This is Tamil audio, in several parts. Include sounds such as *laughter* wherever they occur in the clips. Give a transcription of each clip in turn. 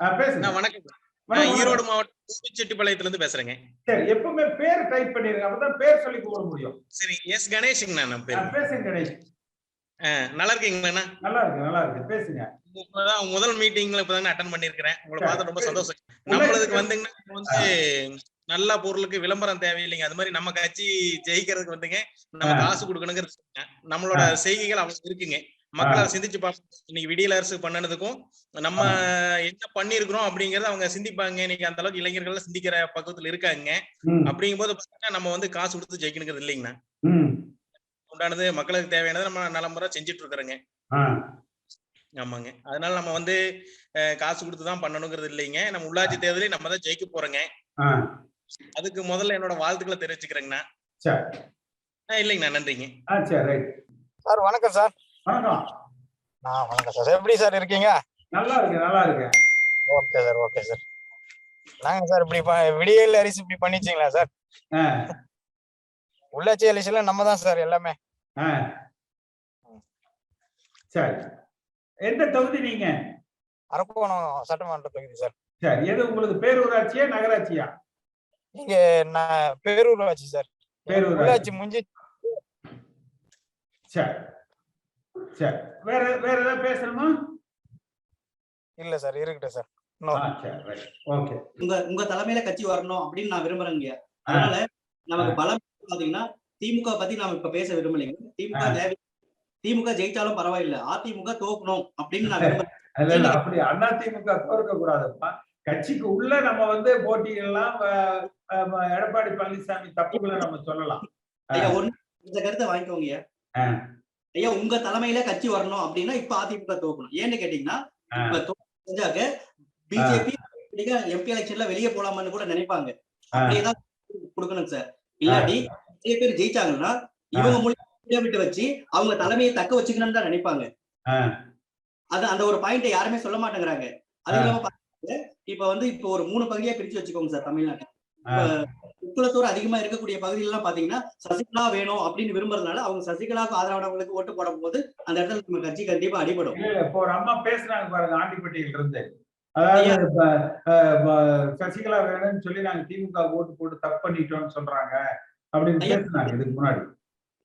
வணக்கம். ஈரோடு மாவட்டம் செட்டிப்பாளையத்துல இருந்து பேசுறேங்க. சரி எப்பவுமே பேர் டைப் பண்ணிருங்க. அப்பதான் பேர் சொல்லி முடியும். சரி எஸ் கணேஷுங்கண்ணா நான் பேரு. பேசுங்க கணேஷ். நல்லா இருக்கீங்களாண்ணா நல்லா இருக்கு நல்லா இருக்கு. பேசுங்க. இப்பதான் முதல் மீட்டிங்ல இப்பதாங்க அட்டன் பண்ணிருக்கிறேன் உங்களை பார்த்து ரொம்ப. சந்தோஷம். நம்மளதுக்கு வந்துங்கன்னா வந்து நல்ல பொருளுக்கு விளம்பரம் தேவையில்லைங்க. அது மாதிரி நம்ம கட்சி ஜெயிக்கிறதுக்கு வந்துங்க நம்ம. காசு கொடுக்கணுங்கிறது. நம்மளோட செய்கைகள் அவங்க இருக்குங்க. மக்கள் அதை சிந்திச்சு பார்ப்போம் இன்னைக்கு விடியல் அரசு பண்ணனதுக்கும் நம்ம என்ன பண்ணிருக்கிறோம் அப்படிங்கறத அவங்க சிந்திப்பாங்க. இன்னைக்கு அந்த அளவுக்கு இளைஞர்கள் சிந்திக்கிற பக்கத்துல இருக்காங்க. ம், அப்படிங்கும்போது பாத்தீங்கன்னா நம்ம வந்து காசு கொடுத்து ஜெயிக்கணுங்கிறது இல்லைங்கண்ணா. ம், உண்டானது மக்களுக்கு தேவையானதை நம்ம நலமுறை செஞ்சுட்டு இருக்கிறோங்க. ஆ, ஆமாங்க. அதனால நம்ம வந்து காசு கொடுத்து தான் பண்ணணுங்கிறது இல்லைங்க. நம்ம உள்ளாட்சி தேர்தலையும் நம்ம தான் ஜெயிக்க போறோங்க. அதுக்கு முதல்ல என்னோட வாழ்த்துக்களை தெரிவிச்சுக்கிறேங்கண்ணா. இல்லைங்கண்ணா. நன்றிங்க. சார் வணக்கம் சார். வணக்கம். வணக்கம் சார். எப்படி சார் இருக்கீங்க? நல்லா இருக்கு நல்லா இருக்கு ஓகே சார் ஓகே சார். நாங்க சார் இப்படி விடியல் அரிசி இப்படி பண்ணிச்சிங்களா சார்? உள்ளாட்சி அரிசில நம்ம தான் சார் எல்லாமே. சரி. எந்த தொகுதி நீங்க? அரக்கோணம் சட்டமன்ற தொகுதி சார். சரி எது உங்களுக்கு பேரூராட்சியா நகராட்சியா? இங்க நான் பேரூராட்சி சார். பேரூராட்சி. முடிஞ்சு சரி. சரி. வேற வேற ஏதாவது பேசணுமா? இல்ல சார் இருக்கட்டும் சார். ஓகே உங்க உங்க தலைமையில கட்சி வரணும் அப்படின்னு நான் விரும்புறேங்க. அதனால நமக்கு பலம் பாத்தீங்கன்னா திமுக பத்தி நாம இப்ப பேச விரும்பலைங்க. திமுக திமுக ஜெயிச்சாலும் பரவாயில்ல. அதிமுக தோக்கணும் அப்படின்னு நான் *laughs* விரும்புறேன். அப்படி அதிமுக தோற்க கூடாதுப்பா கட்சிக்கு உள்ள நம்ம வந்து அஹ், எடப்பாடி பழனிசாமி தப்புகளை நம்ம சொல்லலாம். இந்த கருத்தை வாங்கிக்கோங்க. ஐயா உங்க தலைமையில கட்சி வரணும் அப்படின்னா இப்ப அதிமுக தோக்கணும். ஏன்னு கேட்டீங்கன்னா. இப்ப தோக்க பிஜேபி எம்பி எலெக்ஷன்ல வெளியே போலாமான்னு கூட நினைப்பாங்க. அப்படியேதான் கொடுக்கணும் சார். இல்லாட்டி நிறைய பேர் ஜெயிச்சாங்கன்னா இவங்க மூலியமா விட்டு வச்சு அவங்க தலைமையை தக்க வச்சுக்கணும்னு தான் நினைப்பாங்க. அது அந்த ஒரு பாயிண்ட் யாருமே சொல்ல மாட்டேங்கிறாங்க. அது இல்லாம இப்ப வந்து இப்ப ஒரு மூணு பகுதியா பிரிச்சு வச்சுக்கோங்க சார் தமிழ்நாட்டை. ஆ. உட்குளத்தூர் அதிகமா இருக்கக்கூடிய பகுதிகளெல்லாம் பாத்தீங்கன்னா சசிகலா வேணும் அப்படின்னு விரும்புறதுனால அவங்க சசிகலாவுக்கு ஆதரவானவங்களுக்கு ஓட்டு போடும் போது அந்த இடத்துல நம்ம கட்சி கண்டிப்பா அடிபடும் இப்போ ஒரு அம்மா பேசுனாங்க பாருங்க ஆண்டிப்பட்டியில இருந்து அதாவது சசிகலா வேணும்னு சொல்லி நாங்க திமுக ஓட்டு போட்டு தப்பு பண்ணிட்டோம்னு சொல்றாங்க அப்படின்னு. பேசுனாங்க இதுக்கு முன்னாடி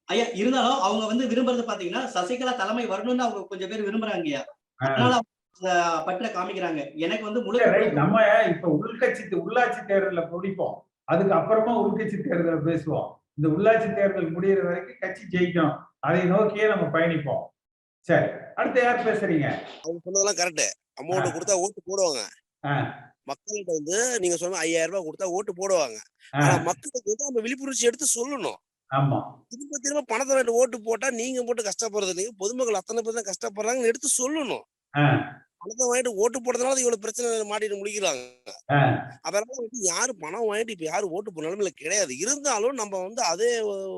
ஐயா இருந்தாலும் அவங்க வந்து விரும்புறது பாத்தீங்கன்னா சசிகலா தலைமை வரணும்னு அவங்க கொஞ்சம் பேர் விரும்புறாங்க ஐயா. அதனால பற்ற காமிக்கிறாங்க. எனக்கு வந்து முழு. நம்ம இப்ப உள்கட்சி உள்ளாட்சி தேர்தல முடிப்போம். அதுக்கு அப்புறமா உள்கட்சி தேர்தலை பேசுவோம். இந்த உள்ளாட்சி தேர்தல் முடியிற வரைக்கும் கட்சி ஜெயிக்கும். அதை நோக்கியே நம்ம பயணிப்போம். சரி அடுத்து யார் பேசுறீங்க? அவங்க சொன்னதெல்லாம் கரெக்ட் அமௌண்ட் கொடுத்தா ஓட்டு போடுவாங்க. மக்கள்கிட்ட வந்து நீங்க சொன்ன ஐயாயிரம் ரூபாய் கொடுத்தா ஓட்டு போடுவாங்க. ஆனா மக்களுக்கு வந்து நம்ம விழிப்புணர்ச்சி எடுத்து சொல்லணும். ஆமா. திரும்ப திரும்ப பணத்தை ஓட்டு போட்டா நீங்க போட்டு கஷ்டப்படுறது இல்லைங்க. பொதுமக்கள் அத்தனை பேர் தான் கஷ்டப்படுறாங்கன்னு எடுத்து சொல்லணும். பணத்தை வாங்கிட்டு ஓட்டு போடுறதுனால இவ்வளவு பிரச்சனை மாட்டிட்டு முடிக்கிறாங்க. அதனால வந்து யாரு பணம் வாங்கிட்டு இப்ப யாரும் ஓட்டு போட நிலைமையில கிடையாது. இருந்தாலும் நம்ம வந்து அதே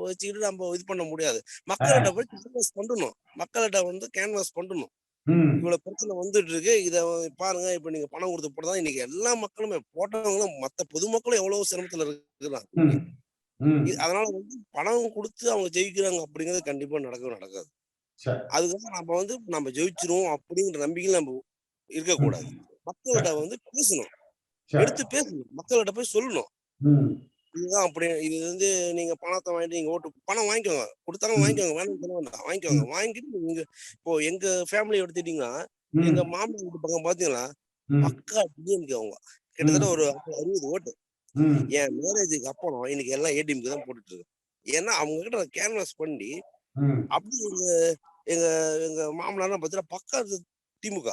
வச்சுக்கிட்டு நம்ம இது பண்ண முடியாது. மக்கள்கிட்ட போய் கேன்வாஸ் பண்ணணும் மக்கள்கிட்ட வந்து கேன்வாஸ் பண்ணணும் இவ்வளவு பிரச்சனை வந்துட்டு இருக்கு. இத பாருங்க. இப்ப நீங்க பணம் கொடுத்து போட்டதான் இன்னைக்கு எல்லா மக்களுமே போட்டவங்களும் மத்த பொதுமக்களும் எவ்வளவு சிரமத்துல இருக்கிறாங்க. அதனால வந்து பணம் கொடுத்து அவங்க ஜெயிக்கிறாங்க அப்படிங்கிறது கண்டிப்பா நடக்கவே நடக்காது. அதுக்காக நம்ம வந்து நம்ம ஜெயிச்சிருவோம் அப்படிங்கிற நம்பிக்கையில நம்ம இருக்கக்கூடாது. மக்கள்கிட்ட வந்து பேசணும். எடுத்து பேசணும். மக்கள்கிட்ட போய் சொல்லணும். இதுதான் அப்படி. இது வந்து நீங்க பணத்தை வாங்கிட்டு நீங்க ஓட்டு பணம் வாங்கிக்கோங்க. கொடுத்தாங்க ம். வாங்கிக்கோங்க. வேணும் சொல்ல வேண்டாம் வாங்கிக்கோங்க. வாங்கிட்டு நீங்க இப்போ எங்க ஃபேமிலி எடுத்துட்டீங்கன்னா எங்க மாமன் வீட்டு பக்கம் பாத்தீங்கன்னா பக்கா டிஎம்கே அவங்க. கிட்டத்தட்ட ஒரு அறுபது ஓட்டு. என் மேரேஜுக்கு அப்புறம் இன்னைக்கு எல்லாம் ஏடிஎம்கே தான் போட்டுட்டு இருக்கு. ஏன்னா அவங்க கிட்ட கேன்வாஸ் பண்ணி அப்படி எங்க எங்க எங்க மாமனார் பார்த்தீங்கன்னா பக்கா இது திமுக.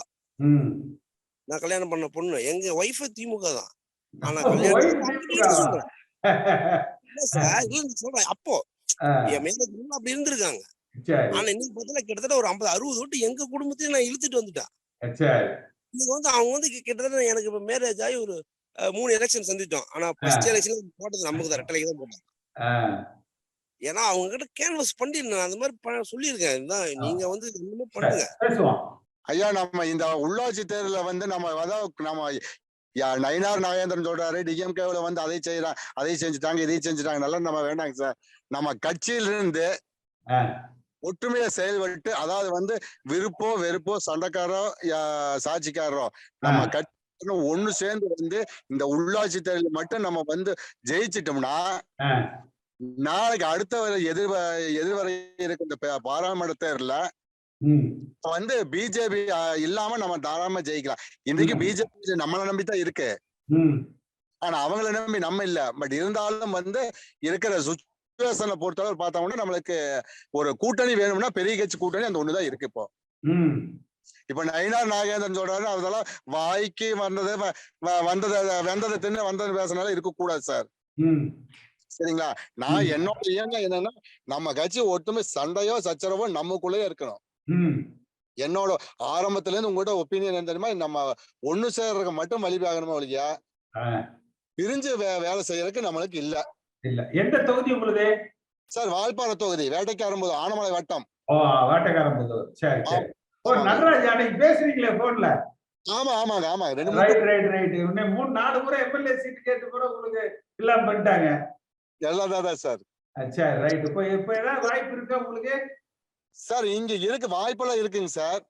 நான் கல்யாணம் பண்ண பொண்ணு. எங்க ஒய்ஃப் திமுக தான். ஆனா கல்யாணம்? *laughs* சொல்றேன். அப்போ என் மேரேஜ் அப்படி இருந்திருக்காங்க. ஆனா இன்னைக்கு பார்த்தீங்கன்னா கிட்டத்தட்ட ஒரு ஐம்பது அறுபது ஓட்டு எங்க குடும்பத்தையும் நான் இழுத்துட்டு வந்துட்டேன். இன்னைக்கு வந்து அவங்க வந்து கிட்டத்தட்ட எனக்கு இப்ப மேரேஜ் ஆகி ஒரு மூணு எலெக்ஷன் சந்திச்சோம் ஆனா ஃபர்ஸ்ட் எலெக்ஷன் போட்டது நமக்கு தான். ரெட்டலைக்கு தான் போட்டோம். ஆ, ஏன்னா அவங்க கிட்ட கேன்வஸ் பண்ணி நான் அந்த மாதிரி சொல்லியிருக்கேன். இதுதான் நீங்க வந்து இன்னுமே பண்ணுங்க. ஐயா நம்ம இந்த உள்ளாட்சி தேர்தல வந்து நம்ம அதாவது நம்ம யா- நயினார் நாகேந்திரன் சொல்றாரு டிஎம்கேல வந்து அதை செய்யறாங்க அதை செஞ்சுட்டாங்க இதை செஞ்சுட்டாங்க. நல்லா நம்ம வேண்டாங்க சார். நம்ம கட்சியிலிருந்து. ஒற்றுமையா செயல்பட்டு அதாவது வந்து விருப்போ வெறுப்போ சண்டைக்காரோ யா- சாட்சிக்காரரோ நம்ம கட்சி ஒண்ணு சேர்ந்து வந்து இந்த உள்ளாட்சி தேர்தல் மட்டும் நம்ம வந்து ஜெயிச்சிட்டோம்னா. நாளைக்கு அடுத்த எதிர்வ எதிர்வர இருக்க இந்த பா- பாராளுமன்ற தேர்தல்ல ம். வந்து பிஜேபி இல்லாம நம்ம தாராளமா ஜெயிக்கலாம். இன்னைக்கு. பிஜேபி நம்மளை நம்பி தான் இருக்கு ஆனா அவங்கள நம்பி நம்ம இல்ல. பட் இருந்தாலும் வந்து இருக்கிற சுச்சுவேஷனை பொறுத்தளவு பார்த்தோம்னா நம்மளுக்கு ஒரு கூட்டணி வேணும்னா பெரிய கட்சி கூட்டணி அந்த ஒண்ணுதான் இருக்கு இப்போ. இப்ப நயினார் நாகேந்திரன் சொல்றாரு அதெல்லாம் வாய்க்கு வந்தது வந்ததை வந்ததை தின்னு வந்தது பேசினாலும் இருக்கக்கூடாது சார். ம். சரிங்களா? நான். என்னோட இயக்கம் என்னன்னா நம்ம கட்சி ஒட்டுமே சண்டையோ சச்சரவோ நமக்குள்ளேயே இருக்கணும். என்னோட ஆரம்பத்துல இருந்து உங்கள்கிட்ட ஒப்பீனியன் என்ன தெரியுமா? நம்ம ஒண்ணு சேர்றதுக்கு மட்டும் வழிபாகணுமா ஒழிய. பிரிஞ்சு வே- வேலை செய்யறதுக்கு நம்மளுக்கு இல்ல. இல்ல. எந்த தொகுதி உங்களுது? சார் வால்பாறை தொகுதி வேட்டைக்காரன் போது ஆனமலை வட்டம். ஓ வேட்டைக்காரன் புதூர் சரி சரி. ஓ நடராஜ் அன்னைக்கு பேசுறீங்களே போன்ல? ஆமா ஆமாங்க ஆமாங்க ரெண்டு மூணு ரைட் ரைட் ரைட் இன்னும் மூணு நாலு முறை எம்எல்ஏ சீட் கேட்டு கூட உங்களுக்கு இல்லாம பண்ணிட்டாங்க. எல்லாம் தான் சார். சரி இங்க இருக்கு வாய்ப்பெல்லாம் இருக்குங்க சார்.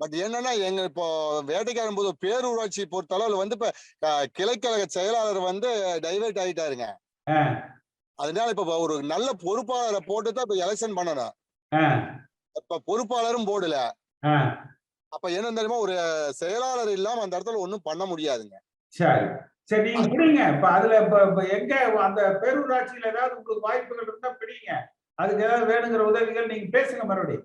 பட் என்னன்னா எங்க இப்போ வேட்டைக்காரன் போது பேரூராட்சி பொறுத்த அளவுல வந்து இப்ப கிளைக்கழக செயலாளர் வந்து டைவர்ட் ஆயிட்டாருங்க. அதனால இப்ப ஒரு நல்ல பொறுப்பாளரை போட்டு தான் இப்ப எலெக்ஷன் பண்ணணும். இப்ப பொறுப்பாளரும் போடல. அப்ப என்ன தெரியுமா ஒரு செயலாளர் இல்லாம அந்த இடத்துல ஒண்ணும் பண்ண முடியாதுங்க. சரி நீங்க பிடிங்க இப்ப அதுல இப்ப இப்ப எங்க அந்த பேரூராட்சியில ஏதாவது உங்களுக்கு வாய்ப்புகள் இருந்தா பிடிங்க அதுக்கு ஏதாவது வேணுங்கிற உதவிகள் நீங்க பேசுங்க மறுபடியும்.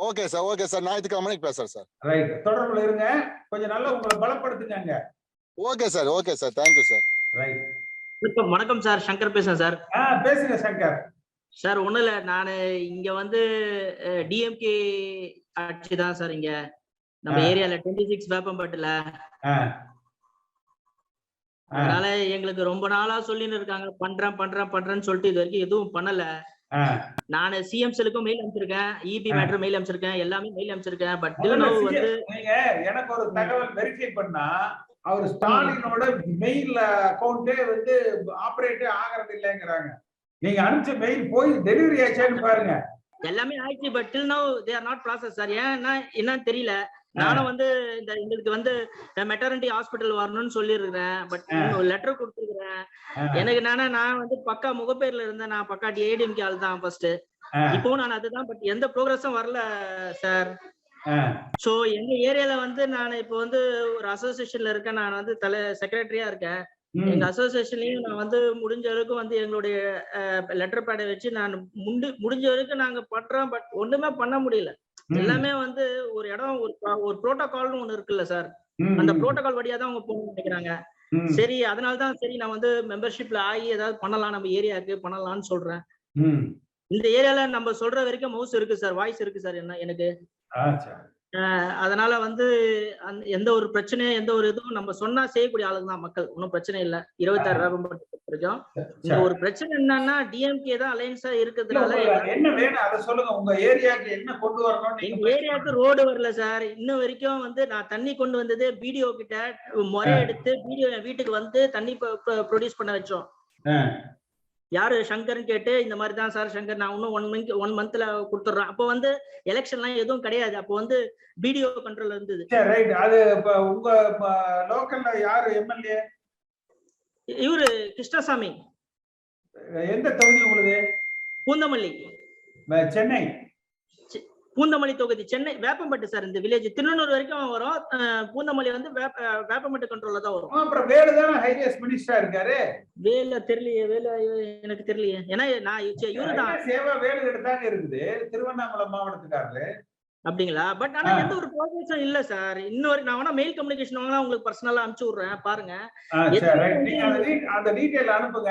ஓகே சார் ஓகே சார் ஞாயிற்றுக்கிழமைக்கு பேசுறேன் சார் ரைட் தொடர்புல இருங்க. கொஞ்சம் நல்லா உங்களை பலப்படுத்துங்க okay sir okay sir thank you sir right வணக்கம் வணக்கம் சார் சங்கர் பேசுறேன் சார் ஆ பேசுங்க சங்கர். சார் ஒண்ணும் இல்ல. நான் இங்க வந்து டிஎம்கே ஆட்சி தான் சார் இங்க. நம்ம. ஏரியால டுவெண்ட்டி சிக்ஸ் வேப்பம்பட்டுல அதனால எங்களுக்கு ரொம்ப நாளா சொல்லின்னு இருக்காங்க. பண்றேன் பண்றேன் பண்றேன்னு சொல்லிட்டு இது வரைக்கும் எதுவும் பண்ணல. நான் சிஎம் செலுக்கும் மெயில் அனுப்பிச்சிருக்கேன். இபி. மேட்டர் மெயில் அனுப்பிச்சிருக்கேன். எல்லாமே மெயில் அனுப்பிச்சிருக்கேன். பட் வந்து நீங்க எனக்கு ஒரு தகவல் வெரிஃபை பண்ணா அவர் ஸ்டாலினோட மெயில் அக்கௌண்டே வந்து ஆபரேட்டே ஆகிறது இல்லைங்கிறாங்க. நீங்க அனுப்பிச்ச மெயில் போய் டெலிவரி ஆச்சான்னு பாருங்க. எல்லாமே ஆயிடுச்சு but till now they are not process sir ஏன்னா என்னன்னு தெரியல. நானும் வந்து இந்த எங்களுக்கு வந்து மெட்டர்னிட்டி ஹாஸ்பிட்டல் வரணும்னு சொல்லியிருக்கிறேன். But ah. லெட்டர் கொடுத்துருக்கிறேன். எனக்கு என்னன்னா நான் வந்து பக்கா முகப்பேர்ல இருந்தேன். நான் பக்கா ஏடிஎம்கே ஆள் தான் ஃபர்ஸ்ட் ஆ, இப்பவும் நான் அதுதான் பட் எந்த ப்ரோக்ரஸும் வரல சார் சோ எங்க ஏரியால வந்து நான் இப்போ வந்து ஒரு அசோசியேஷன்ல இருக்கேன். நான் வந்து தலை செக்ரட்டரியா இருக்கேன். எங்க அசோசியேஷன்லயும் நான் வந்து முடிஞ்ச வரைக்கும் வந்து எங்களுடைய லெட்டர் பேடை வச்சு நான் முண்டு முடிஞ்ச வரைக்கும் நாங்க பண்றோம் பட் ஒண்ணுமே பண்ண முடியல. எல்லாமே வந்து ஒரு இடம் ஒரு ஒரு புரோட்டோகால்னு ஒண்ணு இருக்குல்ல சார் அந்த புரோட்டோகால் வழியா தான் அவங்க போகணும்னு நினைக்கிறாங்க. சரி அதனால தான் சரி நான் வந்து மெம்பர்ஷிப்ல ஆகி ஏதாவது பண்ணலாம் நம்ம ஏரியாவுக்கு பண்ணலாம்னு சொல்றேன். இந்த ஏரியால நம்ம சொல்ற வரைக்கும் மவுஸ் இருக்கு சார் வாய்ஸ் இருக்கு சார் என்ன எனக்கு? அதனால வந்து எந்த ஒரு பிரச்சனையும் எந்த ஒரு இதுவும் நம்ம சொன்னா செய்யக்கூடிய ஆளுங்க தான் மக்கள். ஒன்றும் பிரச்சனை இல்ல. இருபத்தாறு ரூபாய் வரைக்கும் இந்த. ஒரு பிரச்சனை என்னன்னா டிஎம்கே தான் அலையன்ஸா இருக்கிறதுனால என்ன வேணும் அதை சொல்லுங்க. உங்க ஏரியாக்கு என்ன கொண்டு வரணும் எங்க ஏரியாவுக்கு ரோடு வரல சார் இன்ன வரைக்கும் வந்து நான் தண்ணி கொண்டு வந்தது பிடிஓ கிட்ட. முறை எடுத்து பிடிஓ வீட்டுக்கு வந்து தண்ணி ப்ரொடியூஸ் பண்ண வச்சோம். யாரு சங்கர்னு கேட்டு இந்த மாதிரி தான் சார் சங்கர் நான் இன்னும் ஒன் மந்த் ஒன் மந்த்ல கொடுத்துட்றேன். அப்போ வந்து எலெக்ஷன்லாம் எதுவும் கிடையாது. அப்போ வந்து பிடிஓ கண்ட்ரோல் இருந்தது. ரைட் அது உங்க லோக்கல்ல யாரு எம்எல்ஏ இவரு கிருஷ்ணசாமி. எந்த தொகுதி உங்களுக்கு பூந்தமல்லி. சென்னை. பூந்தமல்லி தொகுதி சென்னை வேப்பம்பட்டு சார் இந்த வில்லேஜ் திருநூறு வரைக்கும் வரும். பூந்தமல்லி வந்து வேப்ப வேப்பம்பட்டு கண்ட்ரோல்ல தான் வரும். அப்புறம் வேலு தானே ஹைவேஸ் மினிஸ்டரா இருக்காரு? வேலை தெரியலையே வேலை எனக்கு தெரியலையே. ஏன்னா நான் இவரு தான். சேவா வேலு கிட்ட தாங்க இருக்குது. திருவண்ணாமலை மாவட்டத்துக்காரரு. அப்படிங்களா? பட் ஆனா. எந்த ஒரு ப்ராசஸும் இல்ல சார். இன்னொரு நான் வேணா மெயில் கம்யூனிகேஷன் வேணா உங்களுக்கு பர்சனலா அனுப்பிச்சு விடுறேன். பாருங்க. அந்த டீ- அந்த டீடைல் அனுப்புங்க.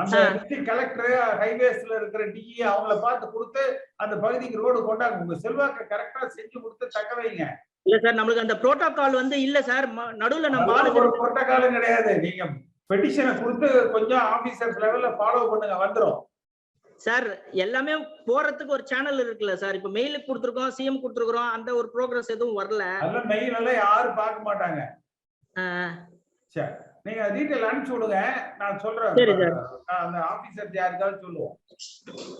அந்த. டிஸ்ட்ரிக்ட் கலெக்டர் ஹைவேஸ்ல இருக்கிற டிஇ அவங்கள பார்த்து கொடுத்து அந்த பகுதிக்கு ரோடு கொண்டாங்க. உங்க செல்வாக்க கரெக்டா செஞ்சு கொடுத்து தக்க வைங்க. இல்ல சார் நம்மளுக்கு அந்த புரோட்டோகால் வந்து இல்ல சார். நடுவுல நம்ம ஒரு புரோட்டோகாலும் கிடையாது. நீங்க பெட்டிஷனை கொடுத்து கொஞ்சம் ஆபீசர்ஸ் லெவல்ல ஃபாலோ பண்ணுங்க வந்துரும். சார் எல்லாமே போறதுக்கு ஒரு சேனல் இருக்குல்ல சார். இப்ப மெயிலுக்கு கொடுத்துருக்கோம் சிஎம் கொடுத்துருக்கோம் அந்த ஒரு ப்ரோக்ரஸ் எதுவும் வரல. அதெல்லாம் மெயில் எல்லாம் யாரும் பார்க்க மாட்டாங்க. சரி நீங்க டீடைல் அனுப்பிச்சு விடுங்க. நான் சொல்றேன். சரி, சார். அந்த ஆபீசர் யாருக்காவது சொல்லுவோம்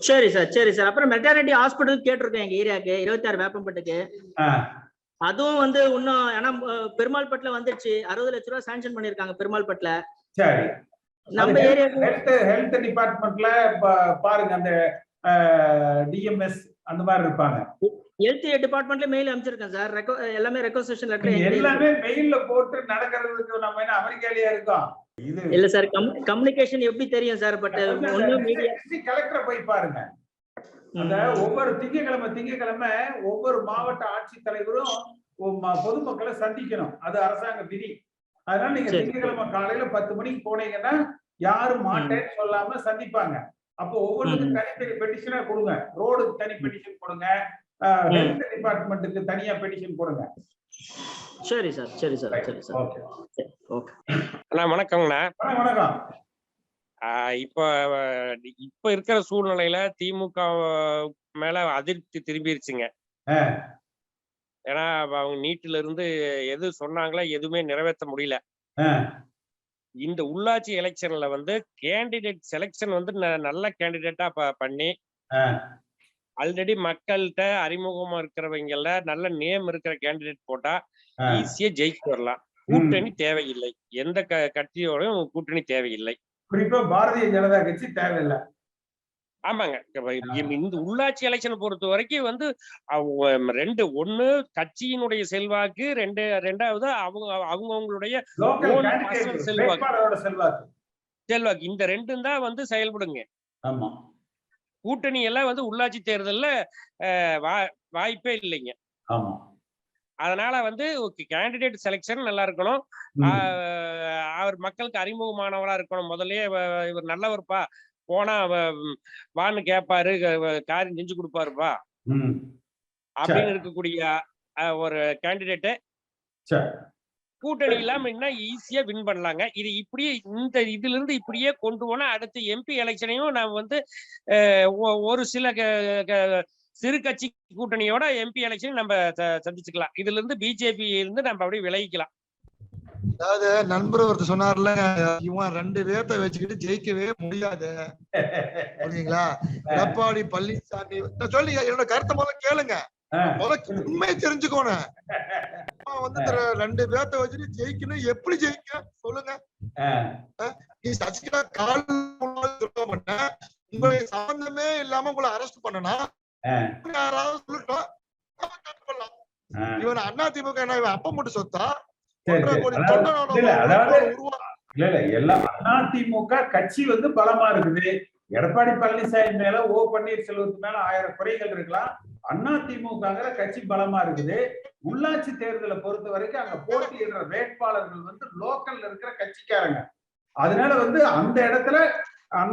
சரி சார் சரி சார். அப்புறம் மெட்டர்னிட்டி ஹாஸ்பிட்டல் கேட்டிருக்கேன் எங்க ஏரியாக்கு இருபத்தாறு வேப்பம்பட்டுக்கு. ஆ, அதுவும் வந்து இன்னும் ஏன்னா அஹ், பெருமாள்பட்டில வந்துடுச்சு. அறுபது லட்ச ரூபா சாங்ஷன் பண்ணிருக்காங்க பெருமாள்பட்டில. சரி. நம்ம ஏரியா ஹெல்த் ஹெல்த் டிபார்ட்மெண்ட்ல பாருங்க அந்த டிஎம்எஸ் அந்த மாதிரி இருப்பாங்க. ஹெல்த் டிபார்ட்மெண்ட்ல மெயில் அனுப்பிச்சிருக்கேன் சார் எல்லாமே ரெக்கோசேஷன் லெட்டர் எல்லாமே மெயில்ல போட்டு நடக்கிறதுக்கு நம்ம என்ன அமெரிக்காலயா இருக்கோம்? இல்ல சார் கம்யூனிகேஷன் எப்படி தெரியும் சார் பட் கலெக்டரை போய் பாருங்க. அந்த ஒவ்வொரு திங்கக்கிழமை திங்கக்கிழமை ஒவ்வொரு மாவட்ட ஆட்சித்தலைவரும் பொதுமக்களை சந்திக்கணும். அது அரசாங்க விதி. அதனால நீங்க. திங்கக்கிழமை காலையில பத்து மணிக்கு போனீங்கன்னா யாரும் மாட்டேன்னு சொல்லாம சந்திப்பாங்க. அப்போ ஒவ்வொன்றுக்கும் தனித்தனி பெட்டிஷனா கொடுங்க. ரோடுக்கு தனி பெட்டிஷன் கொடுங்க. ஹெல்த் டிபார்ட்மெண்ட்டுக்கு தனியா பெட்டிஷன் கொடுங்க சரி சார் சரி சார் சரி சார். ஓகே ஓகே அண்ணா வணக்கங்கண்ணா. வணக்கம். இப்ப இப்ப இருக்கிற சூழ்நிலையில திமுக மேல அதிருப்தி திரும்பிருச்சுங்க. ஏன்னா அவங்க நீட்டுல இருந்து எது சொன்னாங்களோ எதுவுமே நிறைவேற்ற முடியல. இந்த உள்ளாட்சி எலெக்ஷன்ல வந்து கேண்டிடேட் செலெக்ஷன் வந்து ந- நல்ல கேண்டிடேட்டா பண்ணி. ஆல்ரெடி மக்கள்கிட்ட அறிமுகமா இருக்கிறவங்கள நல்ல நேம் இருக்கிற கேண்டிடேட் போட்டா. ஈஸியா ஜெயிச்சு வரலாம். கூட்டணி தேவையில்லை. எந்த க கட்சியோடையும் கூட்டணி தேவையில்லை. குறிப்பா பாரதிய ஜனதா கட்சி தேவையில்லை. ஆமாங்க. இந்த- உள்ளாட்சி எலெக்ஷன் பொறுத்த வரைக்கும் வந்து ரெண்டு ஒண்ணு கட்சியினுடைய செல்வாக்கு ரெண்டு ரெண்டாவது அவங்க அவங்கவுங்களுடைய செல்வாக்கு. செல்வாக்கு. இந்த ரெண்டும் தான் வந்து செயல்படுங்க. ஆமா. கூட்டணி எல்லாம் வந்து உள்ளாட்சி தேர்தல்ல வாய்ப்பே இல்லைங்க. அதனால வந்து கேண்டிடேட் செலெக்ஷன் நல்லா இருக்கணும். அவர் மக்களுக்கு அறிமுகமானவரா இருக்கணும். முதல்லயே இவ- இவர் நல்லவர்ப்பா. போனா வான்னு கேட்பாரு காரியம் செஞ்சு கொடுப்பாருப்பா. அப்படின்னு இருக்கக்கூடிய ஒரு கேண்டிடேட்டு கூட்டணி இல்லாம என்ன ஈஸியா வின் பண்ணலாங்க. இது இப்படியே இந்த இதுல இருந்து இப்படியே கொண்டு போனா அடுத்து எம்பி எலெக்ஷனையும் நம்ம வந்து ஒரு சில க- க- சிறு கட்சி கூட்டணியோட எம்பி எலெக்ஷன் நம்ம ச- சந்திச்சுக்கலாம். இதுல இருந்து பிஜேபி இருந்து நம்ம அப்படியே விலகிக்கலாம். அதாவது நண்பர் ஒருத்தர் சொன்னார்ல இவன் ரெண்டு பேர்த்த வச்சுக்கிட்டு ஜெயிக்கவே முடியாது. புரியுங்களா எடப்பாடி பழனிசாமி சொல்லி என்னோட கருத்தை முதல்ல கேளுங்க. உண்மையை தெரிஞ்சுக்கோணும் வந்து ரெண்டு பேர்த்த வச்சுட்டு ஜெயிக்கணும். எப்படி ஜெயிக்க? சொல்லுங்க. நீ சசிகலா கால் பண்ண. உங்களுக்கு சம்பந்தமே இல்லாம உங்களை அரெஸ்ட் பண்ணனா. யாராவது சொல்லட்டும். இவன் அண்ணா திமுக என்ன இவன் அப்ப மட்டும் சொத்தா? இல்ல, இல்ல எல்லாம் அதிமுக கட்சி வந்து பலமா இருக்குது. எடப்பாடி பழனிசாமி மேல ஓ பன்னீர்செல்வத்து மேல ஆயிரம் குறைகள் இருக்கலாம். அதிமுகங்கிற கட்சி பலமா இருக்குது. உள்ளாட்சி தேர்தலை பொறுத்த வரைக்கும் அங்க போட்டியிடுற வேட்பாளர்கள் வந்து லோக்கல்ல இருக்கிற கட்சிக்காரங்க. அதனால வந்து அந்த இடத்துல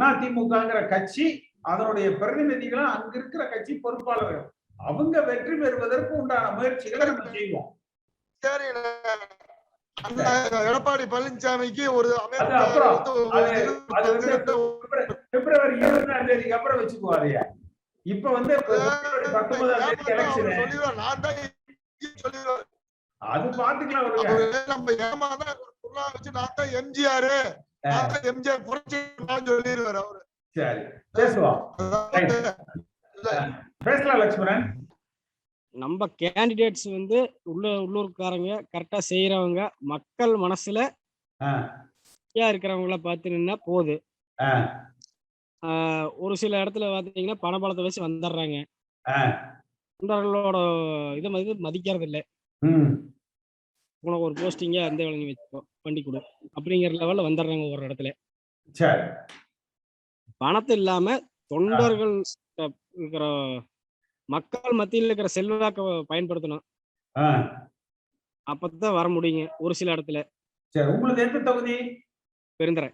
அதிமுகங்கிற கட்சி அதனுடைய பிரதிநிதிகளும் அங்க இருக்கிற கட்சி பொறுப்பாளர்கள். அவங்க வெற்றி பெறுவதற்கு உண்டான முயற்சிகளை நம்ம செய்வோம். சரி அண்ணா எடப்பாடி பழனிசாமிக்கு ஒரு பிப்ரவரி இருபதாம் தேதிக்கு அப்புறம் வச்சுக்குவாருயா இப்ப வந்து. அது பாத்துக்கலாம் நம்ம ஏமாந்தா பொருளா வச்சு நான் தான் எம்ஜிஆர். நான் தான் எம்ஜிஆர் புரட்சி நான் சொல்லிடுவார் அவரு. சரி பேசுவோம். அதாவது பேசலாம் லட்சுமணன். நம்ம கேண்டிடேட்ஸ் வந்து உள்ள உள்ளூர்காரங்க கரெக்டா செய்யறவங்க மக்கள் மனசுல இருக்கிறவங்கள பார்த்து நின்னா போகுது ஒரு சில இடத்துல பாத்தீங்கன்னா பணபலத்தை வச்சு வந்துடுறாங்க தொண்டர்களோட இதை மதி மதிக்கிறது இல்லை உனக்கு ஒரு போஸ்டிங்க அந்த வேலை நீ வச்சுக்கோ பண்ணி கொடு. அப்படிங்கிற லெவல்ல வந்துடுறாங்க ஒரு இடத்துல. பணத்தை இல்லாம தொண்டர்கள் இருக்கிற மக்கள் மத்தியில் இருக்கிற செல்வாக்க பயன்படுத்தணும். அப்பதான் வர முடியுங்க ஒரு சில இடத்துல. சரி உங்களுக்கு எந்த தொகுதி? பெருந்தரை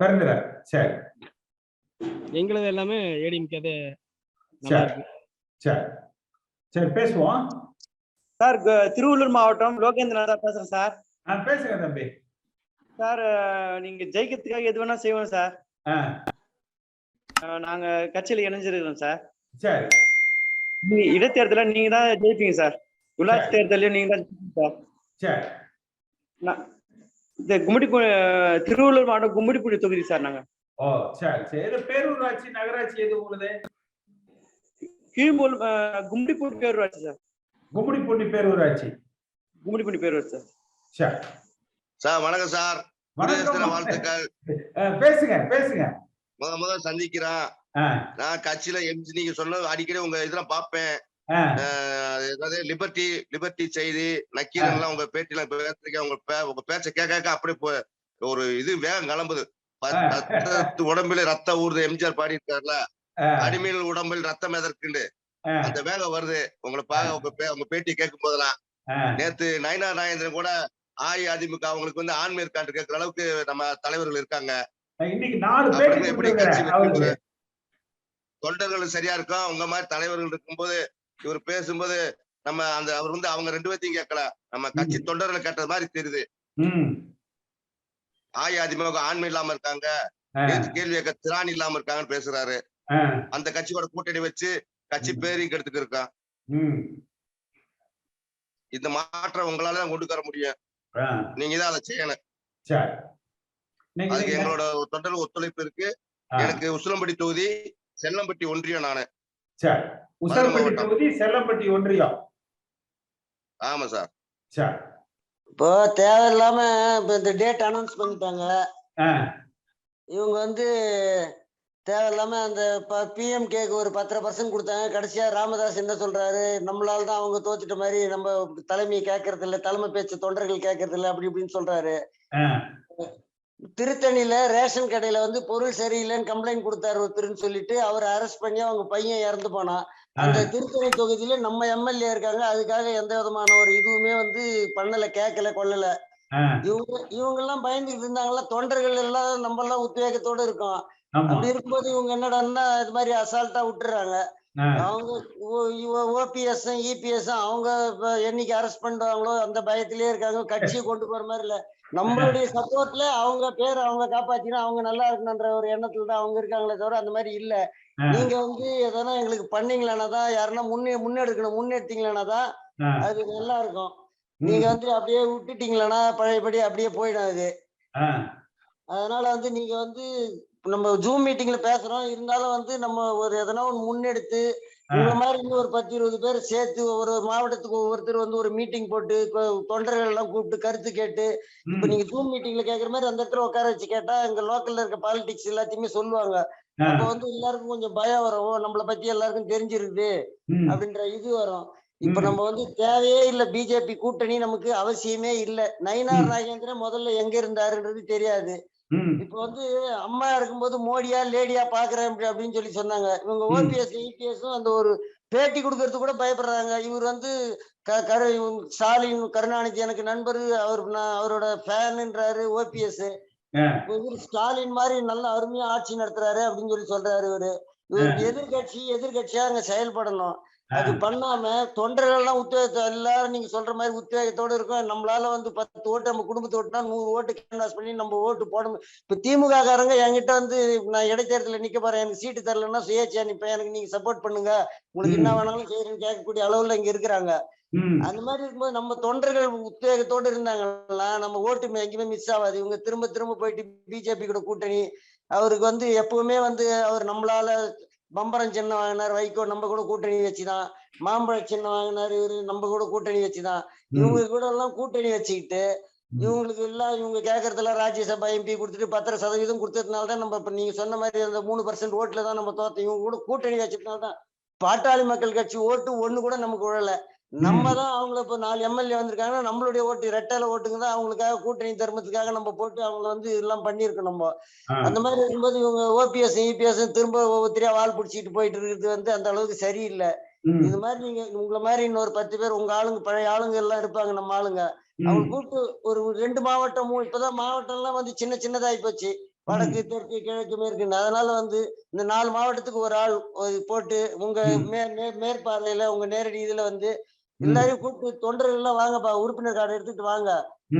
பிறந்துற சரி. எங்களது எல்லாமே ஏடிஎம்கே நல்லா சரி. சரி. பேசுவோம். சார் திருவள்ளூர் மாவட்டம் லோகேந்திரநாதா பேசுறேன் சார். பேசுங்க தம்பி. சார் நீங்க ஜெயிக்கிறதுக்காக எது வேணா செய்வோம் சார். நாங்க கட்சியில இணைஞ்சிருக்கிறோம் சார். சரி. நீங்க இடைத்தேர்தல நீங்க தான் ஜெயிப்பீங்க சார். உள்ளாட்சி தேர்தலையும் நீங்க தான் ஜெயிப்பீங்க சார். இந்த கும்மிடிப்பூ திருவள்ளூர் மாவட்டம் கும்மிடிப்பூடி தொகுதி சார் நாங்க. ஓ சரி சரி. பேரூராட்சி நகராட்சி எது உங்களுது? கீழ்மூல் கும்மிடிப்பூடி பேரூராட்சி சார். கும்மிடிப்பூண்டி பேரூராட்சி. கும்மிடிப்பூண்டி பேரூர் சார். சரி. சார் வணக்கம் சார். வாழ்த்துக்கள்? பேசுங்க பேசுங்க. முத முத சந்திக்கிறேன். நான் கட்சியில எம்ஜி நீங்க சொன்ன அடிக்கடி உங்க இதெல்லாம் ஆ, அஹ் அதாவது லிபர்ட்டி லிபர்ட்டி செய்தி நக்கீரன் எல்லாம் உங்க பேட்டில பேசுறீங்க உங்க பே- உங்க பேச்ச கேட்க அப்படியே போ- ஒரு இது வேகம் கிளம்புது. உடம்பில ரத்த ஊறுது எம்ஜிஆர் பாடி இருக்காருல அடிமையில் உடம்பில் ரத்தம் எதற்குண்டு? அந்த வேகம் வருது. உங்களை பா உங்க பேட்டி கேட்கும் போதெல்லாம். நேத்து நயனார் நாகேந்திரன் கூட அஇஅதிமுக அவங்களுக்கு வந்து ஆண்மையற்காண்டு கேட்கிற அளவுக்கு நம்ம தலைவர்கள் இருக்காங்க? தொண்டர்கள் சரியா இருக்கும் உங்க மாதிரி தலைவர்கள் இருக்கும்போது இவர் பேசும்போது நம்ம அந்த அவர் வந்து அவங்க ரெண்டு பேர்த்தையும் கேட்கல. நம்ம கட்சி தொண்டர்களை கேட்டது மாதிரி தெரியுது. ம் அஇஅதிமுக ஆண்மை இல்லாம இருக்காங்க. கேள்வி- கேட்க திராணி இல்லாம இருக்காங்கன்னு பேசுறாரு. அந்த கட்சியோட கூட்டணி வச்சு கட்சி பேரையும் கெடுத்துக்கு இருக்கான். ம். இந்த மாற்றம் உங்களால தான் கொண்டு வர முடியும். நீங்க தான் அதை செய்யணும். அதுக்கு எங்களோட தொண்டர்கள் ஒத்துழைப்பு இருக்கு. எனக்கு உசிலம்பட்டி தொகுதி செல்லம்பட்டி ஒன்றியம் நானு. உசலம்பட்டி. தொகுதி செல்லம்பட்டி ஒன்றியம். ஆமா சார். சரி. இப்போ தேவையில்லாம இப்போ இந்த டேட் அனௌன்ஸ் பண்ணிட்டாங்க. இவங்க வந்து தேவையில்லாம அந்த பிஎம்கேக்கு ஒரு பத்தரை பர்சன்ட் கொடுத்தாங்க. கடைசியா ராமதாஸ் என்ன சொல்றாரு? நம்மளால தான் அவங்க தோத்துட்ட மாதிரி நம்ம தலைமையை கேட்கறது இல்ல தலைமை பேச்சு தொண்டர்கள் கேட்கறது இல்ல அப்படி இப்படின்னு சொல்றாரு. திருத்தணியில ரேஷன் கடையில வந்து பொருள் சரியில்லைன்னு கம்ப்ளைண்ட் கொடுத்தாரு ஒருத்தருன்னு சொல்லிட்டு அவரை அரெஸ்ட் பண்ணி அவங்க பையன் இறந்து போனான். அந்த திருத்தணி தொகுதியில நம்ம எம்எல்ஏ இருக்காங்க. அதுக்காக எந்த விதமான ஒரு இதுவுமே வந்து பண்ணல கேட்கல கொள்ளல இவங்க இவங்க எல்லாம் பயந்துட்டு இருந்தாங்கல்ல தொண்டர்கள் எல்லாம் நம்ம எல்லாம் உத்வேகத்தோட இருக்கோம். அப்படி இருக்கும்போது இவங்க என்னடான்னா இது மாதிரி அசால்ட்டா விட்டுறாங்க. அவங்க ஓபிஎஸ் இபிஎஸ் அவங்க இப்ப என்னைக்கு அரெஸ்ட் பண்ணுவாங்களோ அந்த பயத்திலேயே இருக்காங்க. கட்சியை கொண்டு போற மாதிரி இல்ல. நம்மளுடைய சப்போர்ட்ல அவங்க பேர் அவங்க காப்பாத்தினா அவங்க நல்லா இருக்கணும்ன்ற ஒரு எண்ணத்துல தான் அவங்க இருக்காங்களே தவிர அந்த மாதிரி இல்ல. நீங்க வந்து எதனா எங்களுக்கு பண்ணீங்களானா தான் யாருன்னா முன்னே முன்னெடுக்கணும் முன்னெடுத்தீங்களானா தான் அது நல்லா இருக்கும். நீங்க வந்து அப்படியே விட்டுட்டீங்களானா பழையபடி அப்படியே போயிடும் அது. அதனால வந்து நீங்க வந்து நம்ம ஜூம் மீட்டிங்ல பேசுறோம். இருந்தாலும் வந்து நம்ம ஒரு எதனா ஒன்று முன்னெடுத்து உங்களை மாதிரி இன்னும் ஒரு பத்து இருபது பேர் சேர்த்து ஒரு மாவட்டத்துக்கு ஒவ்வொருத்தர் வந்து ஒரு மீட்டிங் போட்டு தொண்டர்கள் எல்லாம் கூப்பிட்டு கருத்து கேட்டு இப்ப நீங்க ஜூம் மீட்டிங்ல கேக்குற மாதிரி அந்த இடத்துல உட்கார வச்சு கேட்டா இங்க லோக்கல்ல இருக்க பாலிடிக்ஸ் எல்லாத்தையுமே சொல்லுவாங்க. அப்ப வந்து எல்லாருக்கும் கொஞ்சம் பயம் வரும். நம்மளை பத்தி எல்லாருக்கும் தெரிஞ்சிருக்குது அப்படின்ற இது வரும். இப்ப நம்ம வந்து தேவையே இல்ல. பிஜேபி கூட்டணி நமக்கு அவசியமே இல்ல. நயினார். நாகேந்திரன் முதல்ல எங்க இருந்தாருன்றது தெரியாது. இப்ப வந்து அம்மா இருக்கும்போது மோடியா லேடியா பாக்குறேன் அப்படி- அப்படின்னு சொல்லி சொன்னாங்க. இவங்க. ஓபிஎஸ் இபிஎஸும் அந்த ஒரு பேட்டி கொடுக்கறது கூட பயப்படுறாங்க. இவர் வந்து கரு ஸ்டாலின் கருணாநிதி எனக்கு நண்பர் அவர் நான் அவரோட ஃபேனுன்றாரு ஓபிஎஸ். இவர் ஸ்டாலின் மாதிரி நல்ல அருமையா ஆட்சி நடத்துறாரு அப்படின்னு சொல்லி சொல்றாரு இவரு. இவருக்கு எதிர்கட்சி எதிர்கட்சியா அங்க செயல்படணும். அது பண்ணாம தொண்டர்கள் எல்லாம் உத்வேகத்தை எல்லாரும் நீங்க சொல்ற மாதிரி உத்வேகத்தோட இருக்கும். நம்மளால வந்து பத்து ஓட்டு நம்ம குடும்பத்தை ஓட்டுனா நூறு ஓட்டு கேன்வாஸ் பண்ணி நம்ம ஓட்டு போடணும். இப்ப திமுக காரங்க என்கிட்ட வந்து நான் இடைத்தேர்தலில் நிக்க போறேன். எனக்கு சீட்டு தரலன்னா சுயேட்சையா நிப்பேன். எனக்கு நீங்க சப்போர்ட் பண்ணுங்க. உங்களுக்கு என்ன வேணாலும் செய்யறேன்னு கேட்கக்கூடிய அளவுல இங்க இருக்கிறாங்க. அந்த மாதிரி இருக்கும்போது நம்ம தொண்டர்கள் உத்வேகத்தோட இருந்தாங்கன்னா நம்ம ஓட்டு எங்கேயுமே மிஸ் ஆகாது. இவங்க திரும்ப திரும்ப போயிட்டு பிஜேபி கூட கூட்டணி அவருக்கு வந்து எப்பவுமே வந்து அவர் நம்மளால பம்பரம் சின்னம் வாங்கினார் வைகோ நம்ம கூட கூட்டணி வச்சுதான். மாம்பழ சின்னம் வாங்கினார் இவரு நம்ம கூட கூட்டணி வச்சுதான். இவங்க கூட எல்லாம் கூட்டணி வச்சுக்கிட்டு இவங்களுக்கு எல்லாம் இவங்க கேட்கறதெல்லாம் ராஜ்யசபா எம்பி கொடுத்துட்டு பத்தரை சதவீதம் கொடுத்ததுனால தான் நம்ம இப்ப நீங்க சொன்ன மாதிரி அந்த மூணு பர்சன்ட் ஓட்டுல தான் நம்ம தோத்தோம். இவங்க கூட கூட்டணி வச்சதுனால தான். பாட்டாளி மக்கள் கட்சி ஓட்டு ஒண்ணு கூட நமக்கு விழல. நம்ம தான் அவங்கள இப்ப நாலு எம்எல்ஏ வந்திருக்காங்கன்னா நம்மளுடைய ஓட்டு ரெட்டல ஓட்டுங்க தான் அவங்களுக்காக கூட்டணி தர்மத்துக்காக நம்ம போட்டு அவங்கள வந்து எல்லாம் பண்ணியிருக்கோம் நம்ம. அந்த மாதிரி இருக்கும்போது இவங்க ஓபிஎஸ் இபிஎஸ் திரும்ப ஒவ்வொருத்தரையா வால் பிடிச்சிட்டு போயிட்டு இருக்கிறது வந்து அந்த அளவுக்கு சரியில்லை. இது மாதிரி நீங்க உங்களை மாதிரி இன்னொரு பத்து பேர் உங்க ஆளுங்க பழைய ஆளுங்க எல்லாம் இருப்பாங்க நம்ம ஆளுங்க. அவங்க கூப்பிட்டு ஒரு ரெண்டு மாவட்டம் மூணு இப்பதான் மாவட்டம் எல்லாம் வந்து சின்ன சின்னதாகி போச்சு. வடக்கு தெற்கு கிழக்கு மேற்குன்னு அதனால வந்து இந்த நாலு மாவட்டத்துக்கு ஒரு ஆள் போட்டு உங்க மேற்பார்வையில உங்க நேரடி இதுல வந்து எல்லாரையும் கூப்பிட்டு தொண்டர்கள் எல்லாம் வாங்கப்பா உறுப்பினர் கார்டு எடுத்துட்டு வாங்க.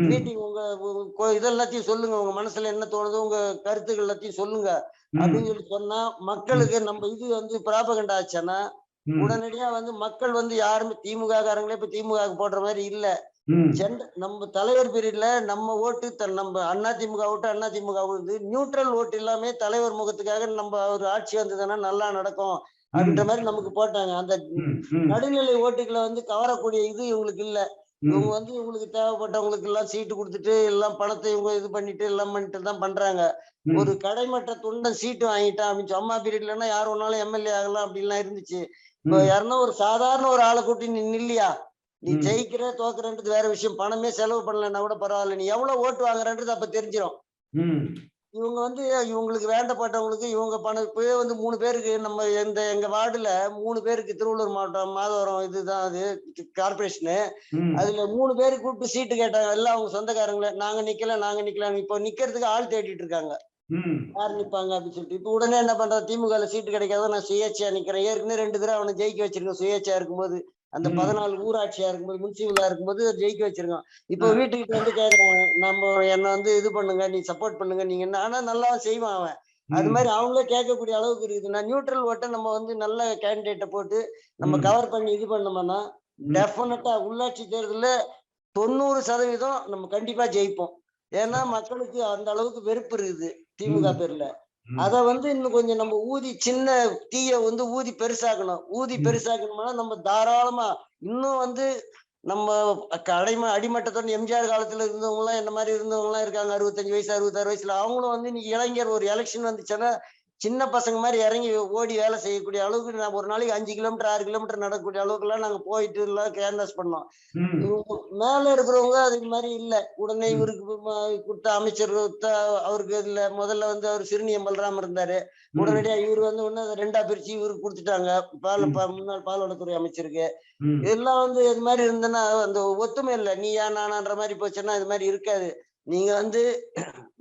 மீட்டிங் உங்க இதெல்லாத்தையும் சொல்லுங்க. உங்க மனசுல என்ன தோணுதோ உங்க கருத்துக்கள் எல்லாத்தையும் சொல்லுங்க. அப்படின்னு சொல்லி சொன்னா மக்களுக்கு நம்ம இது வந்து பிராபகண்டா ஆச்சுன்னா உடனடியா வந்து மக்கள் வந்து யாருமே திமுக காரங்களே இப்ப திமுக போடுற மாதிரி இல்ல. ம், ஜெண்ட நம்ம தலைவர் பீரியட்ல நம்ம ஓட்டு த- நம்ம அண்ணா திமுக ஓட்டு அண்ணா திமுக வந்து நியூட்ரல் ஓட்டு எல்லாமே தலைவர் முகத்துக்காக நம்ம ஒரு ஆட்சி வந்ததுன்னா நல்லா நடக்கும். அப்படின்ற மாதிரி நமக்கு போட்டாங்க. அந்த நடுநிலை ஓட்டுகளை வந்து கவரக்கூடிய இது இவங்களுக்கு இல்ல. இவங்க வந்து இவங்களுக்கு தேவைப்பட்டவங்களுக்கு எல்லாம் சீட்டு கொடுத்துட்டு எல்லாம் பணத்தை இவங்க இது பண்ணிட்டு எல்லாம் பண்ணிட்டு தான் பண்றாங்க. ஒரு கடைமட்ட துண்டன் சீட்டு வாங்கிட்டான் அப்படின்னு அம்மா பீரியட்லன்னா யார் வேணாலும் எம்எல்ஏ ஆகலாம் அப்படின்லாம் இருந்துச்சு. இப்போ. யாருன்னா ஒரு சாதாரண ஒரு ஆளை கூட்டி நீ நில்லியா? நீ. ஜெயிக்கிற தோக்குறன்றது வேற விஷயம். பணமே செலவு பண்ணலன்னா கூட பரவாயில்ல. நீ எவ்வளவு ஓட்டு வாங்குறன்றது அப்ப தெரிஞ்சிடும் இவங்க வந்து இவங்களுக்கு வேண்டப்பட்டவங்களுக்கு இவங்க பணம் இப்பவே வந்து மூணு பேருக்கு நம்ம இந்த எங்க வார்டுல மூணு பேருக்கு திருவள்ளூர் மாவட்டம் மாதவரம் இதுதான் அது கார்பரேஷனு. அதுல மூணு பேரு கூப்பிட்டு சீட்டு கேட்டாங்க. எல்லாம் அவங்க சொந்தக்காரங்களே நாங்க நிக்கல நாங்க நிக்கல. இப்போ நிக்கிறதுக்கு ஆள் தேடிட்டு இருக்காங்க. யார் நிப்பாங்க அப்படின்னு சொல்லிட்டு. இப்போ உடனே என்ன பண்ற திமுக சீட்டு கிடைக்காத நான் சுயேட்சையா நிக்கிறேன். ஏற்கனவே ரெண்டு தடவை அவனை ஜெயிக்க வச்சிருக்கேன். சுயேட்சையா இருக்கும்போது அந்த. பதினாலு ஊராட்சியா இருக்கும்போது முன்சிபலா இருக்கும்போது ஜெயிக்க வச்சிருக்கோம் இப்போ. வீட்டுக்கிட்ட வந்து கேக்குறாங்க நம்ம என்ன வந்து இது பண்ணுங்க நீ சப்போர்ட் பண்ணுங்க நீங்க என்ன ஆனா நல்லா செய்வான் அவன் அது. மாதிரி அவங்களே கேட்கக்கூடிய அளவுக்கு இருக்குது நான் நியூட்ரல் ஓட்டை நம்ம வந்து நல்ல கேண்டிடேட்டை போட்டு நம்ம. கவர் பண்ணி இது பண்ணோம்னா. டெஃபினட்டா உள்ளாட்சி தேர்தல்ல தொண்ணூறு சதவீதம் நம்ம கண்டிப்பா ஜெயிப்போம் ஏன்னா மக்களுக்கு அந்த அளவுக்கு வெறுப்பு இருக்குது திமுக. பேர்ல. அத வந்து இன்னும் கொஞ்சம் நம்ம ஊதி சின்ன தீய வந்து ஊதி பெருசாக்கணும். ஊதி. பெருசாக்கணும்னா நம்ம தாராளமா இன்னும் வந்து நம்ம அடிம அடிமட்டத்தோட எம்ஜிஆர் காலத்துல இருந்தவங்க எல்லாம் என்ன மாதிரி இருந்தவங்க எல்லாம் இருக்காங்க. அறுபத்தஞ்சு வயசு அறுபத்தாறு வயசுல அவங்களும் வந்து இன்னைக்கு இளைஞர் ஒரு எலெக்ஷன் வந்துச்சுன்னா சின்ன பசங்க மாதிரி இறங்கி ஓடி வேலை செய்யக்கூடிய அளவுக்கு நான் ஒரு நாளைக்கு அஞ்சு கிலோமீட்டர் ஆறு கிலோமீட்டர் நடக்கக்கூடிய அளவுக்கு எல்லாம் நாங்க போயிட்டு எல்லாம் கேன்வாஸ் பண்ணோம். மேல இருக்கிறவங்க அதுக்கு மாதிரி இல்ல. உடனே. இவருக்கு கொடுத்த அமைச்சர் அவருக்கு இல்ல முதல்ல வந்து அவர் சிறுனியம் பல்ராம் இருந்தாரு. உடனடியா இவர் வந்து ஒண்ணு அதை ரெண்டா பிரிச்சு இவருக்கு கொடுத்துட்டாங்க. பால் முன்னாள் பால்வளத்துறை அமைச்சருக்கு. இதெல்லாம் வந்து இது மாதிரி இருந்ததுன்னா அந்த ஒத்துமை இல்லை. நீயா நானான்ற மாதிரி போச்சுன்னா இது மாதிரி இருக்காது. நீங்க வந்து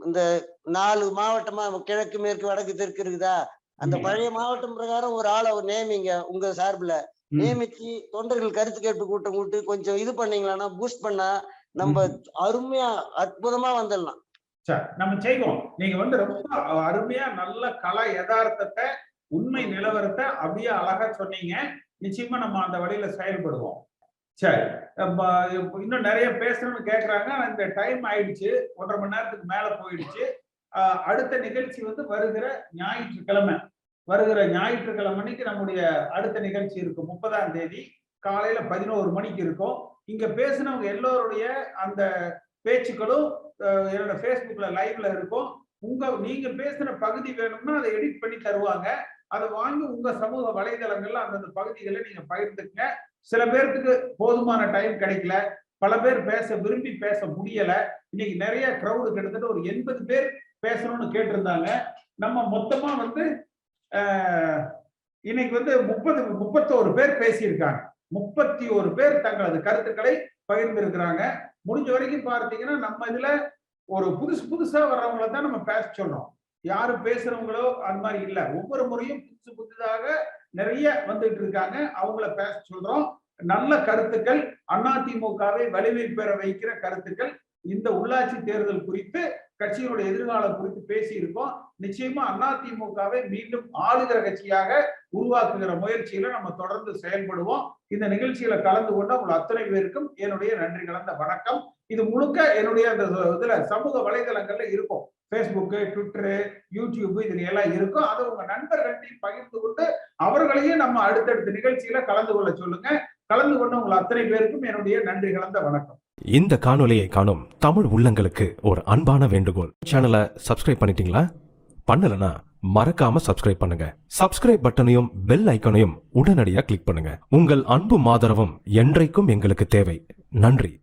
இந்த நாலு மாவட்டமா கிழக்கு மேற்கு வடக்கு தெற்கு இருக்குதா? அந்த. பழைய மாவட்டம் பிரகாரம் ஒரு ஆளை ஒரு நியமிங்க உங்க சார்புல. நியமிச்சு தொண்டர்கள் கருத்து கேட்பு கூட்டம் கூட்டு கொஞ்சம் இது பண்ணீங்களான்னா பூஸ்ட் பண்ணா நம்ம அருமையா அற்புதமா வந்துடலாம். சரி நம்ம செய்வோம் நீங்க வந்து ரொம்ப அருமையா நல்ல கலை யதார்த்தத்தை உண்மை நிலவரத்தை அப்படியே அழகா சொன்னீங்க. நிச்சயமா நம்ம அந்த வழியில செயல்படுவோம். சரி. இன்னும் நிறைய பேசணும்னு கேட்குறாங்க இந்த டைம் ஆயிடுச்சு. ஒன்றரை மணி நேரத்துக்கு மேலே போயிடுச்சு. அடுத்த நிகழ்ச்சி வந்து வருகிற ஞாயிற்றுக்கிழமை. வருகிற ஞாயிற்றுக்கிழமை அன்னைக்கு நம்முடைய அடுத்த நிகழ்ச்சி இருக்கும். முப்பதாம் தேதி காலையில பதினோரு மணிக்கு இருக்கும். இங்க பேசினவங்க எல்லோருடைய அந்த பேச்சுக்களும் என்னோட ஃபேஸ்புக்ல லைவ்ல இருக்கும். உங்க நீங்க பேசின பகுதி வேணும்னா அதை எடிட் பண்ணி தருவாங்க. அதை வாங்கி உங்க சமூக வலைதளங்கள்ல அந்தந்த பகுதிகளை நீங்க பகிர்ந்துக்கங்க. சில பேர்த்துக்கு போதுமான டைம் கிடைக்கல. பல பேர் பேச விரும்பி பேச முடியல. இன்னைக்கு நிறைய க்ரௌடு கிட்டத்தட்ட ஒரு எண்பது பேர் பேசணும்னு கேட்டிருந்தாங்க. நம்ம மொத்தமா வந்து இன்னைக்கு வந்து முப்பது முப்பத்தோரு பேர் பேசியிருக்காங்க. முப்பத்தி ஒரு பேர் தங்களது கருத்துக்களை பகிர்ந்திருக்கிறாங்க. முடிஞ்ச வரைக்கும் பார்த்தீங்கன்னா நம்ம இதுல ஒரு புதுசு புதுசா வர்றவங்கள தான் நம்ம பேச சொல்றோம் யாரு பேசுறவங்களோ அந்த மாதிரி இல்லை. ஒவ்வொரு முறையும் புதுசு புதுசாக நிறைய வந்துட்டு இருக்காங்க. அவங்கள பேச சொல்றோம். நல்ல கருத்துக்கள் அதிமுகவை வலிமை பெற வைக்கிற கருத்துக்கள் இந்த உள்ளாட்சி தேர்தல் குறித்து கட்சியினுடைய எதிர்காலம் குறித்து பேசி இருக்கோம் நிச்சயமா அதிமுகவை மீண்டும் ஆளுகிற கட்சியாக உருவாக்குகிற முயற்சியில நம்ம தொடர்ந்து செயல்படுவோம். இந்த நிகழ்ச்சியில கலந்து கொண்ட உங்கள் அத்தனை பேருக்கும் என்னுடைய நன்றி கலந்த வணக்கம். இது முழுக்க என்னுடைய அந்த இதுல சமூக வலைதளங்கள்ல இருக்கும். ஃபேஸ்புக்கு ட்விட்டரு யூடியூப் இதுல எல்லாம் இருக்கும். அதை உங்க நண்பர்கள்ட்டையும் பகிர்ந்து கொண்டு அவர்களையும் நம்ம அடுத்தடுத்த நிகழ்ச்சியில கலந்து கொள்ள சொல்லுங்க. கலந்து கொண்ட உங்கள் அத்தனை பேருக்கும் என்னுடைய நன்றி கலந்த வணக்கம். இந்த காணொலியை காணும் தமிழ் உள்ளங்களுக்கு ஒரு அன்பான வேண்டுகோள். சேனலை சப்ஸ்கிரைப் பண்ணிட்டீங்களா? பண்ணலனா மறக்காம சப்ஸ்கிரைப் பண்ணுங்க. சப்ஸ்கிரைப் பட்டனையும் பெல் ஐக்கனையும் உடனடியாக கிளிக் பண்ணுங்க. உங்கள் அன்பும் ஆதரவும் என்றைக்கும் எங்களுக்கு தேவை. நன்றி.